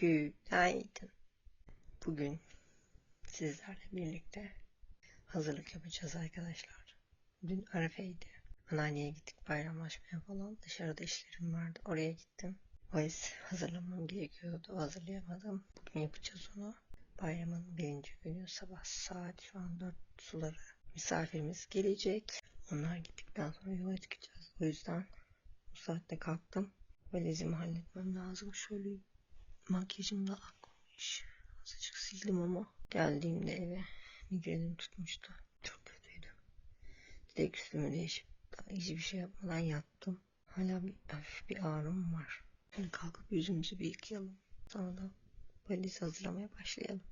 Günaydın. Bugün sizlerle birlikte hazırlık yapacağız arkadaşlar. Dün Arefe'ydi. Anneanneye gittik bayramlaşmaya falan. Dışarıda işlerim vardı. Oraya gittim. Valiz hazırlamam gerekiyordu. Hazırlayamadım. Bugün yapacağız onu. Bayramın birinci günü sabah saat şu an 4 suları. Misafirimiz gelecek. Onlar gittikten sonra yola çıkacağız. O yüzden bu saatte kalktım. Valizimi halletmem lazım. Şöyle makyajım da akmış. Azıcık sildim ama geldiğimde eve migrenim tutmuştu. Çok kötüydü. Direkt üstümü değişip hiçbir şey yapmadan yattım. Hala bir hafif bir ağrım var. Şimdi kalkıp yüzümüzü bir yıkayalım. Sonra da valiz hazırlamaya başlayalım.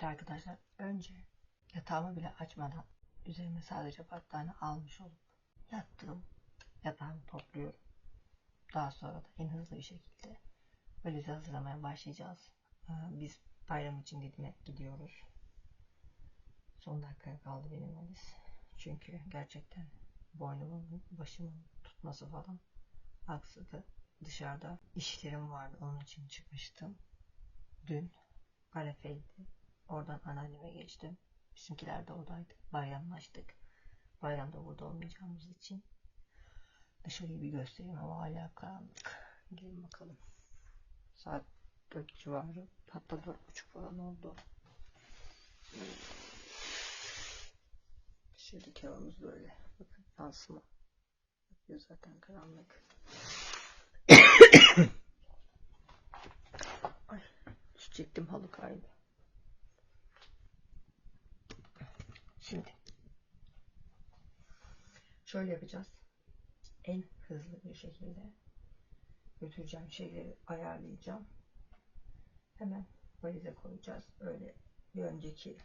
Evet arkadaşlar önce yatağımı bile açmadan üzerime sadece battaniye almış olup yattım. Yatağımı topluyorum. Daha sonra da en hızlı bir şekilde valizi hazırlamaya başlayacağız. Ee, Biz bayram için Didim'e gidiyoruz. Son dakikaya kaldı benim valiz. Çünkü gerçekten boynumun, başımın tutması falan aksadı. Dışarıda işlerim vardı. Onun için çıkmıştım. Dün Arefe'ydi. Oradan anneanneme geçtim. Bizimkiler de oradaydı. Bayramlaştık. Bayramda burada olmayacağımız için dışarıyı bir göstereyim ama hala karanlık. Gelin bakalım. Saat 4 civarı. Hatta 4.30 falan oldu. Dışarıdaki havamız böyle. Bakın yansıma. Bakıyor zaten karanlık. Ay, düşecektim halı kaydı. Şimdi şöyle yapacağız. En hızlı bir şekilde götüreceğim şeyleri ayarlayacağım. Hemen valize koyacağız. Öyle bir önceki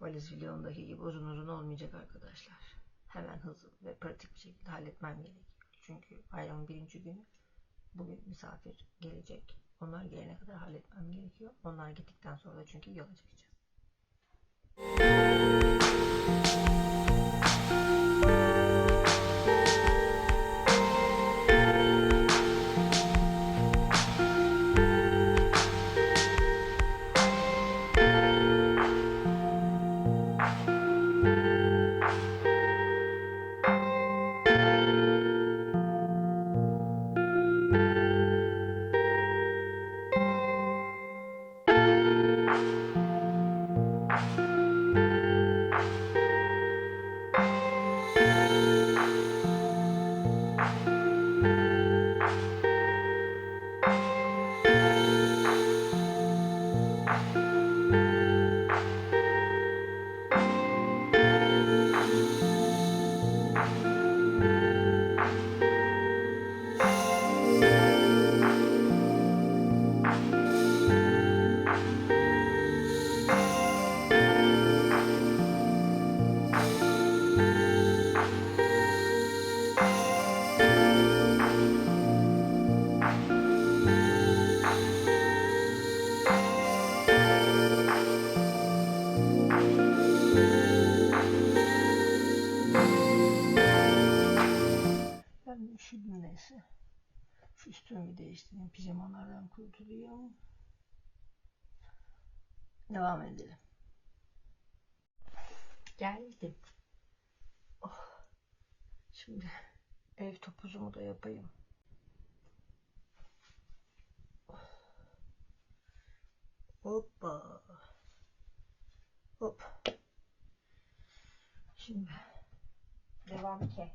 valiz videomdaki gibi uzun uzun olmayacak arkadaşlar. Hemen hızlı ve pratik bir şekilde halletmem gerekiyor. Çünkü bayramın birinci günü bugün misafir gelecek. Onlar gelene kadar halletmem gerekiyor. Onlar gittikten sonra da çünkü yola çıkacağız. Kurtulayım. Devam edelim. Geldim. Oh. Şimdi ev topuzumu da yapayım. Oh. Hoppa. Hop. Şimdi devam ki.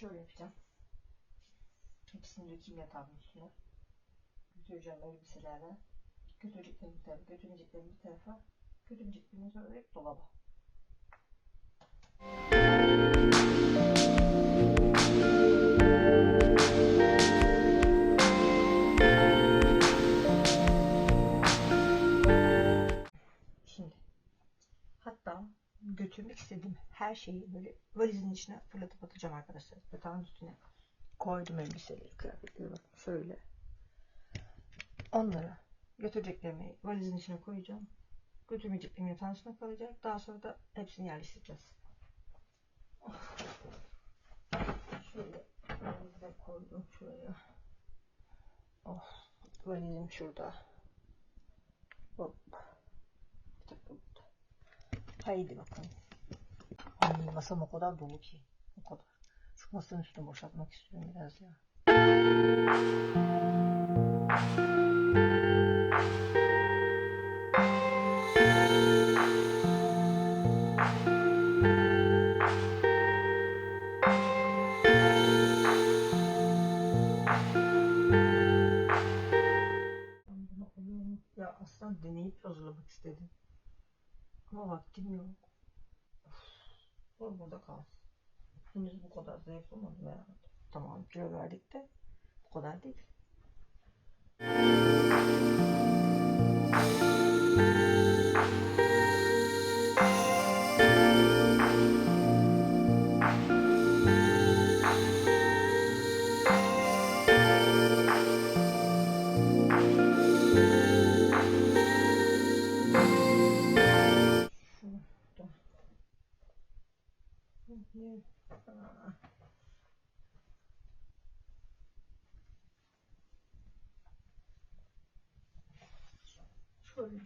Şöyle yapacağım. Hepsini dökeyim yatağımın üstüne. Götüreceğim elbiselerden. Götüreceklerimi bir tarafa, götürmeyeceklerimi bir tarafa. Götürmeyeceklerimi sonra dolaba. Götürmek istediğim her şeyi böyle valizin içine fırlatıp atacağım arkadaşlar. Yatağın üstüne koydum elbiseleri, kıyafetleri bakın şöyle. Onları götüreceklerimi valizin içine koyacağım. Götürmeyeceklerim yatağın üstüne kalacak. Daha sonra da hepsini yerleştireceğiz. Şöyle valizi de koydum şuraya. Oh, valizim şurada. Hop. Bir dakika burada. Haydi bakalım. Ay masam o kadar dolu ki. O kadar. Şu masanın üstünü boşaltmak istiyorum biraz ya. Kilo verdik de bu kadar değil.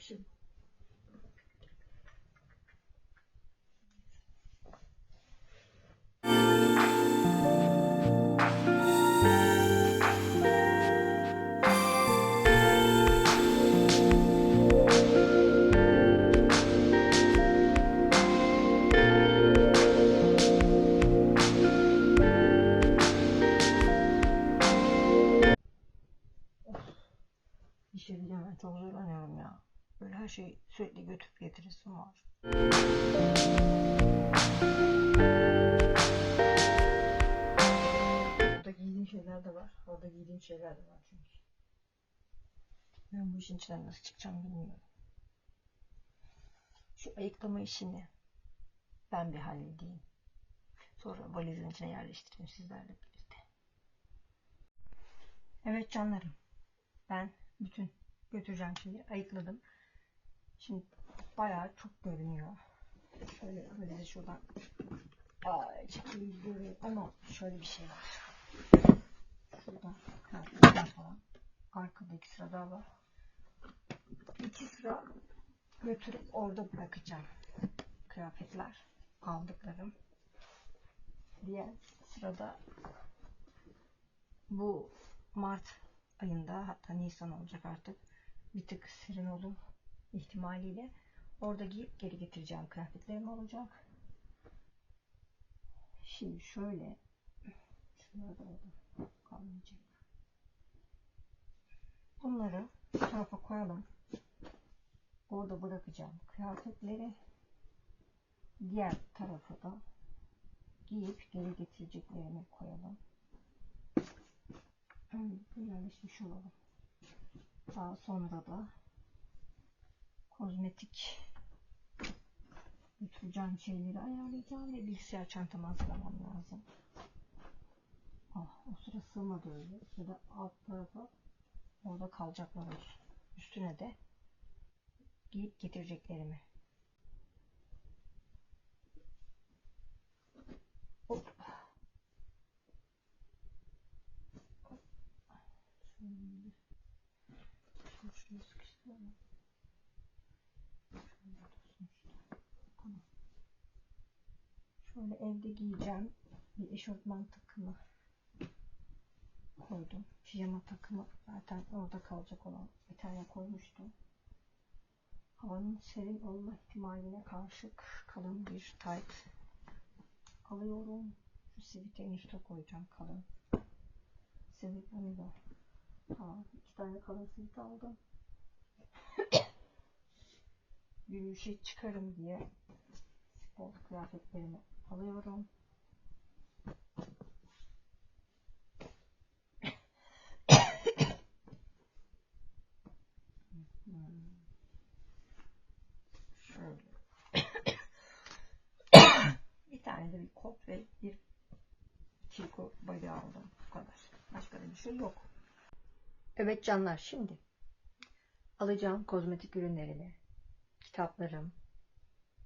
Şunu Orada giydiğim şeyler de var çünkü. Ben bu işin içinden nasıl çıkacağım bilmiyorum. Şu ayıklama işini ben bir halledeyim. Sonra valizin içine yerleştireyim sizlerle birlikte. Evet canlarım. Ben bütün götüreceğim şeyi ayıkladım. Şimdi bayağı çok görünüyor. Şöyle valizi şuradan Ay, çekeyim görüyorum ama şöyle bir şey var. Şuradan kıyafetler falan. Arkada iki sıra daha var. İki sıra götürüp orada bırakacağım. Kıyafetler aldıklarım. Diğer sırada bu Mart ayında hatta Nisan olacak artık bir tık serin olur ihtimaliyle orada giyip geri getireceğim kıyafetlerim olacak. Şimdi şöyle şunları da orada kalmayacak. Bunları şu tarafa koyalım. Orada bırakacağım kıyafetleri. Diğer tarafa da giyip geri getireceklerimi koyalım. Öncelikle yerleşmiş olalım. Daha sonra da kozmetik götüreceğim şeyleri ayarlayacağım ve bilgisayar çantamı hazırlamam lazım. Ah, o sıra sığmadı öyle. Ya da alt tarafa orada kalacaklar olsun. Üstüne de giyip getireceklerimi. Hop. Şöyle. Şunu sıkıştıralım. Şöyle evde giyeceğim bir eşofman takımı koydum. Pijama takımı zaten orada kalacak olan bir tane koymuştum. Havanın serin olma ihtimaline karşı kalın bir tight alıyorum. Şu siviti en üste koyacağım kalın. Sivit bunu da. Tamam. iki tane kalın sivit aldım. Yürüyüşe çıkarım diye spor kıyafetlerimi alıyorum. Hmm. Şöyle. bir tane de bir kot ve bir triko body aldım. Bu kadar. Başka da bir şey yok. Evet canlar şimdi alacağım kozmetik ürünlerimi, kitaplarım,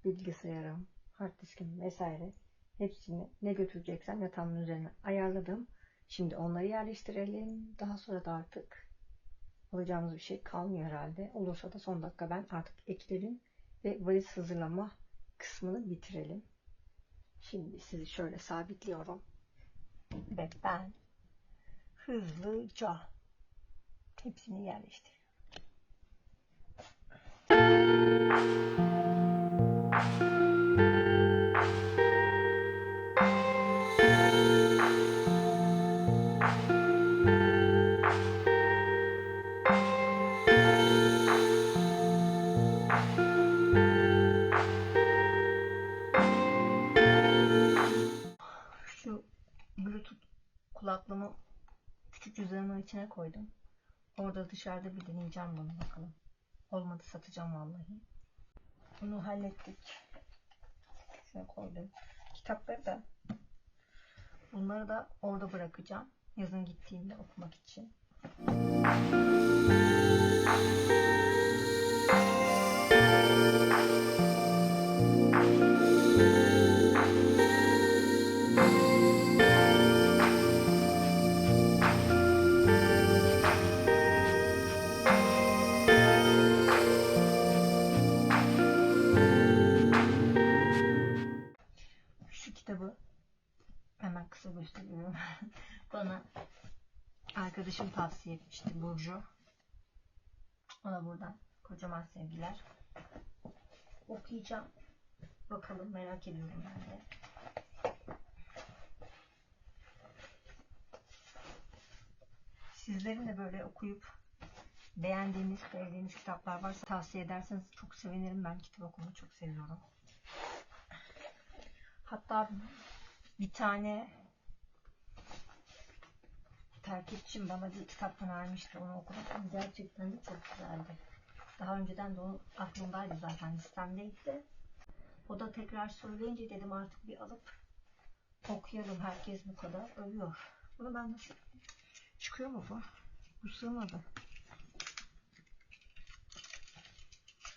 bilgisayarım, hard diskim vesaire hepsini ne götüreceksem yatağımın üzerine ayarladım. Şimdi onları yerleştirelim. Daha sonra da artık alacağımız bir şey kalmıyor herhalde. Olursa da son dakika ben artık eklerim ve valiz hazırlama kısmını bitirelim. Şimdi sizi şöyle sabitliyorum. Ve ben hızlıca hepsini yerleştiriyorum. Kulaklığımı küçük cüzdanımın içine koydum. Orada dışarıda bir deneyeceğim bunu bakalım. Olmadı satacağım vallahi. Bunu hallettik. Şuna koydum. Kitapları da bunları da orada bırakacağım. Yazın gittiğimde okumak için. Şu tavsiye etmişti Burcu. Ona buradan kocaman sevgiler. Okuyacağım. Bakalım merak ediyorum ben de. Sizlerin de böyle okuyup beğendiğiniz, sevdiğiniz kitaplar varsa tavsiye ederseniz çok sevinirim. Ben kitap okumayı çok seviyorum. Hatta bir tane takipçim bana bir kitap önermişti. Onu okudum. Gerçekten de çok güzeldi. Daha önceden de o aklımdaydı zaten listemdeydi. O da tekrar söyleyince dedim artık bir alıp okuyalım. Herkes bu kadar övüyor. Bunu ben nasıl... Çıkıyor mu bu? Bu sığmadı.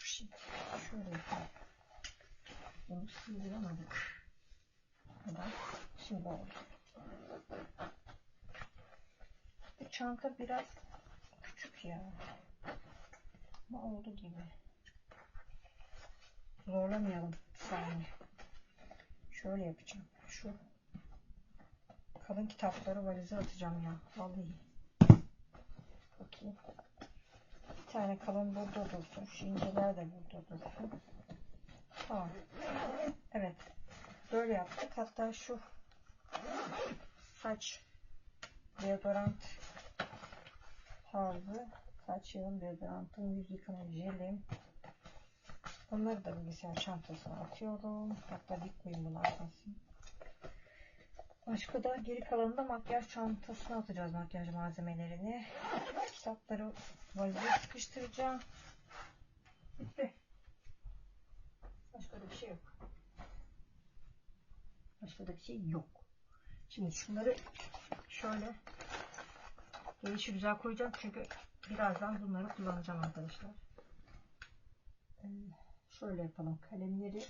Şimdi şöyle yapalım. Bunu sığdıramadık kadar şimdi oldu. Çanta biraz küçük ya. Ama oldu gibi. Zorlamayalım saniye. Şöyle yapacağım. Şu kalın kitapları valize atacağım ya. Vallahi. Bakayım. Bir tane kalın burada dursun. Şu inceler de burada dursun. Tamam. Evet. Böyle yaptık. Hatta şu saç deodorant havlu, saç yağım deodorantım, yüz yıkama jelim. Onları da bilgisayar çantasına atıyorum. Hatta koyayım bunu atmasın. Başka da geri kalanını da makyaj çantasına atacağız makyaj malzemelerini. Kitapları valize sıkıştıracağım. Bitti. Başka da bir şey yok. Başka da bir şey yok. Şimdi şunları şöyle gelişi güzel koyacağım çünkü birazdan bunları kullanacağım arkadaşlar. Ee, şöyle yapalım. Kalemleri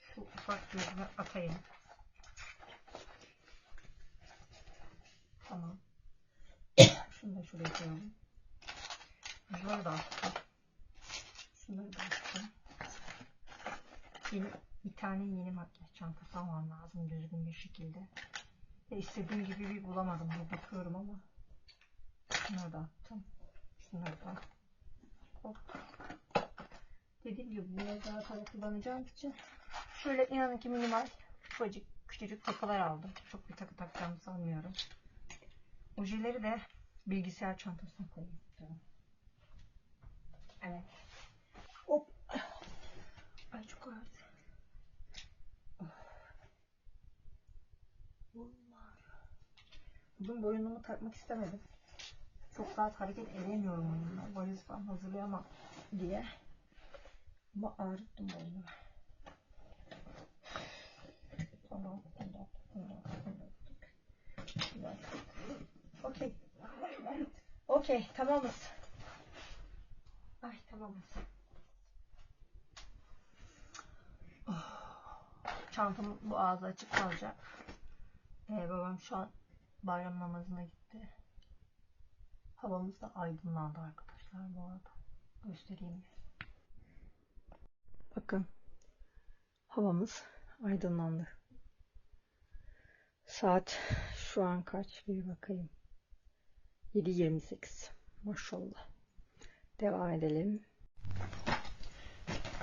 şu ufak yerine atayım. Tamam. Şunu da şuraya koyalım. Bunları da attım. Şunları da attım. Yeni, bir tane yeni makyaj çantası almam lazım düzgün bir şekilde. Ve istediğim gibi bir bulamadım. Bakıyorum ama. Da. Hop. Dediğim gibi bunları daha sonra kullanacağım için şöyle inanın ki minimal ufacık küçücük takılar aldım. Çok bir takı takacağımı sanmıyorum. Ojeleri de bilgisayar çantasına koyayım. Evet. Hop. Ay çok ağır. Bugün boynumu takmak istemedim. Çok rahat hareket edemiyorum onunla. Valiz falan hazırlayamam diye. Ama ağrıttım boynumu. Tamam. Güzel. Okey. Okey. Tamamız. Ay tamamız. Oh. Çantam bu ağzı açık kalacak. Ee, babam şu an bayram namazına gitti. Havamız da aydınlandı arkadaşlar bu arada. Göstereyim. Bakın. Havamız aydınlandı. Saat şu an kaç bir bakayım. 7.28. Maşallah. Devam edelim.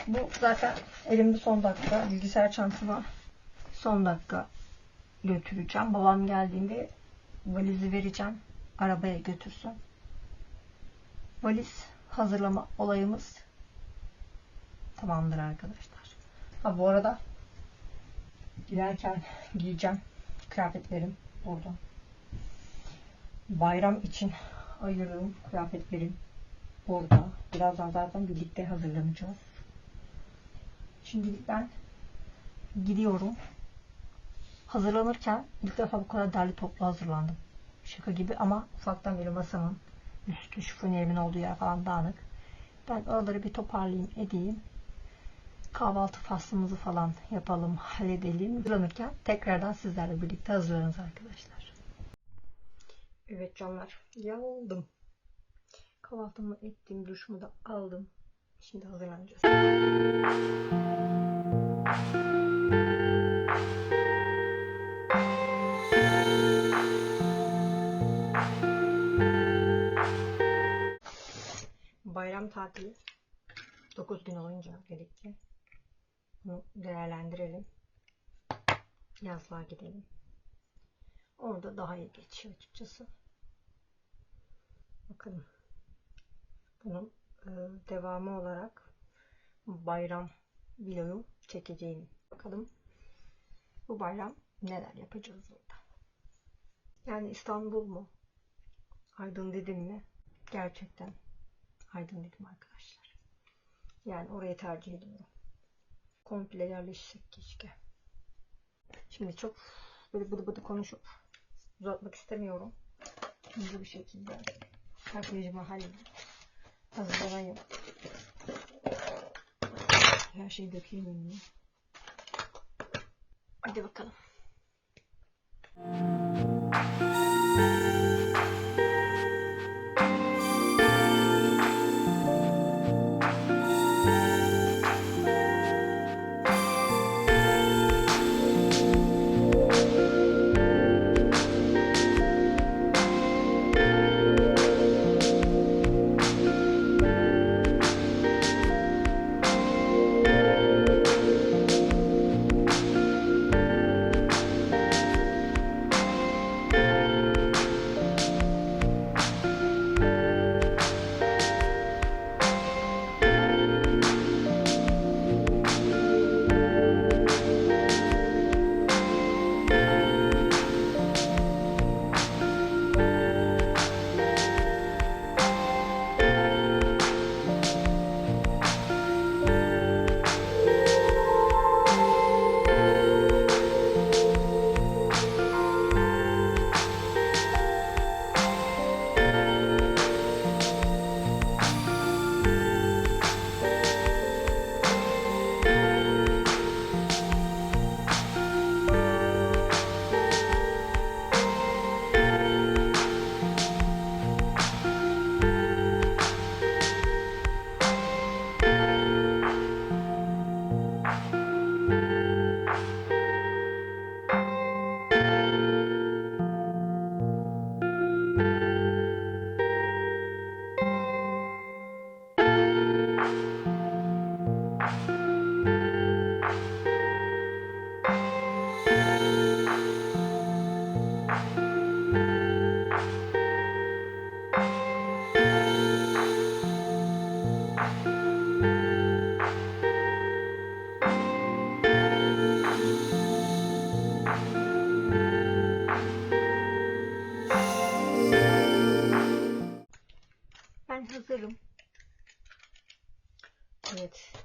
Bu zaten elimde son dakika. Bilgisayar çantama son dakika götüreceğim. Babam geldiğinde valizi vereceğim. Arabaya götürsün. Valiz hazırlama olayımız tamamdır arkadaşlar. Ha bu arada girerken giyeceğim kıyafetlerim burada. Bayram için ayırdığım kıyafetlerim burada. Birazdan zaten birlikte hazırlanacağız. Şimdilik ben gidiyorum. Hazırlanırken ilk defa bu kadar derli toplu hazırlandım. Şaka gibi ama ufaktan böyle masamın üstü şifonyerimin olduğu yer falan dağınık. Ben oraları bir toparlayayım edeyim. Kahvaltı faslımızı falan yapalım, halledelim. Hazırlanırken tekrardan sizlerle birlikte hazırlanırız arkadaşlar. Evet canlar, yanıldım. Kahvaltımı ettim, duşumu da aldım. Şimdi hazırlanacağız. Tatili 9 gün olunca gerekli. Bunu değerlendirelim. Yazlığa gidelim. Orada daha iyi geçiyor açıkçası. Bakalım. Bunun e, devamı olarak bayram vlogu çekeceğim. Bakalım bu bayram neler yapacağız burada. Yani İstanbul mu? Aydın dedim mi? Gerçekten Aydın dedim arkadaşlar. Yani orayı tercih ediyorum. Komple yerleşsek keşke. Şimdi çok böyle bıdı bıdı konuşup uzatmak istemiyorum. Hızlı bir şekilde makyajımı halledip hazırlanayım. Her şeyi dökeyim önüne. Hadi bakalım.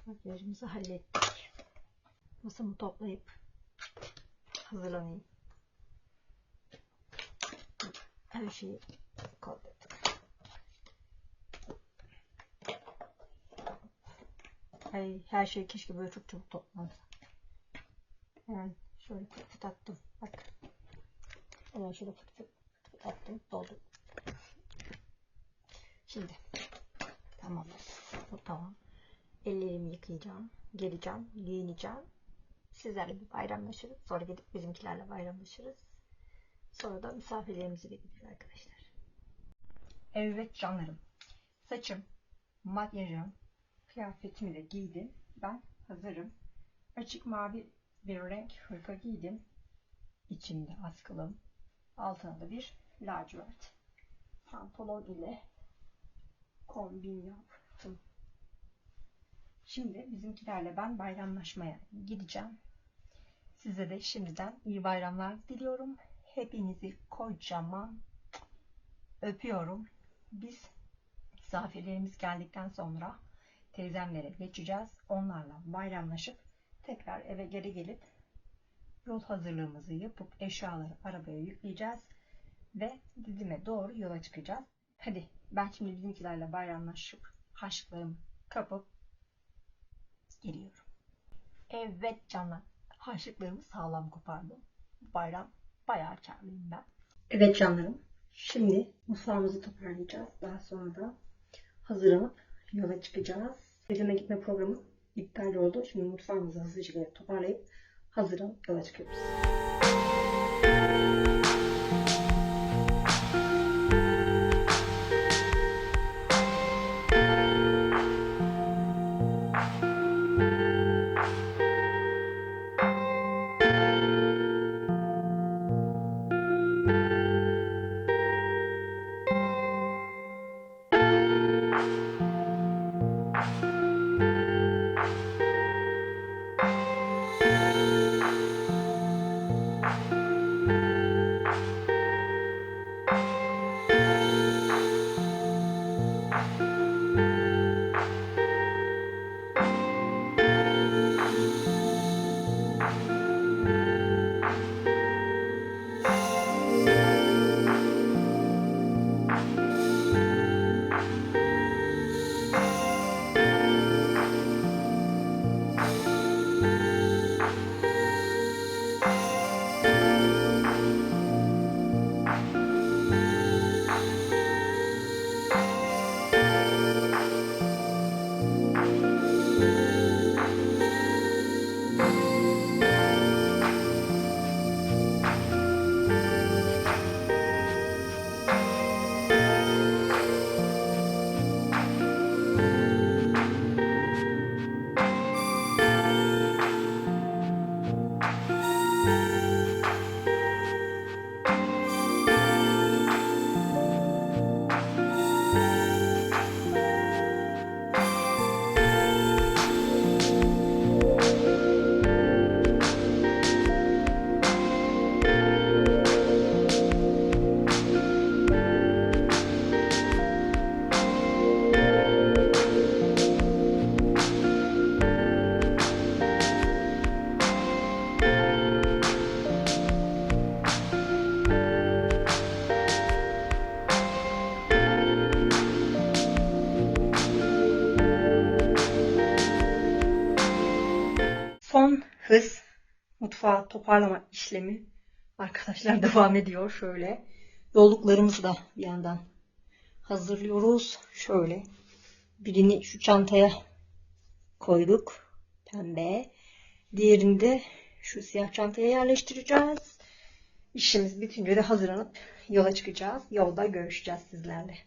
Makyajımızı hallettik. Masamı toplayıp hazırlanayım. Her şeyi koyduk. Ay, her şey keşke böyle çok çabuk toplansa. Hemen şöyle fıt attım. Bak. Hemen şöyle fıt fıt attım. Doldu. Şimdi. Tamam. Bu tamam. Ellerimi yıkayacağım. Geleceğim. Giyineceğim. Sizlerle bir bayramlaşırız. Sonra gidip bizimkilerle bayramlaşırız. Sonra da misafirlerimizi bekleyeceğiz arkadaşlar. Evet canlarım. Saçım, makyajım, kıyafetimi de giydim. Ben hazırım. Açık mavi bir renk hırka giydim. İçimde askılım. Altına da bir lacivert pantolon ile kombin yaptım. Şimdi bizimkilerle ben bayramlaşmaya gideceğim. Size de şimdiden iyi bayramlar diliyorum. Hepinizi kocaman öpüyorum. Biz misafirlerimiz geldikten sonra teyzemlere geçeceğiz. Onlarla bayramlaşıp tekrar eve geri gelip yol hazırlığımızı yapıp eşyaları arabaya yükleyeceğiz ve dizime doğru yola çıkacağız. Hadi ben şimdi bizimkilerle bayramlaşıp harçlıklarımı kapıp geliyorum. Evet canlar harçlıklarımı sağlam kopardım. Bayram bayağı karlıyım ben. Evet canlarım. Şimdi mutfağımızı toparlayacağız. Daha sonra da hazırlanıp yola çıkacağız. Bizime gitme programı iptal oldu. Şimdi mutfağımızı hızlıca toparlayıp hazırlanıp yola çıkıyoruz. Mutfağı toparlama işlemi arkadaşlar devam ediyor şöyle. Yolluklarımızı da bir yandan hazırlıyoruz. Şöyle birini şu çantaya koyduk. Pembe. Diğerini de şu siyah çantaya yerleştireceğiz. İşimiz bitince de hazırlanıp yola çıkacağız. Yolda görüşeceğiz sizlerle.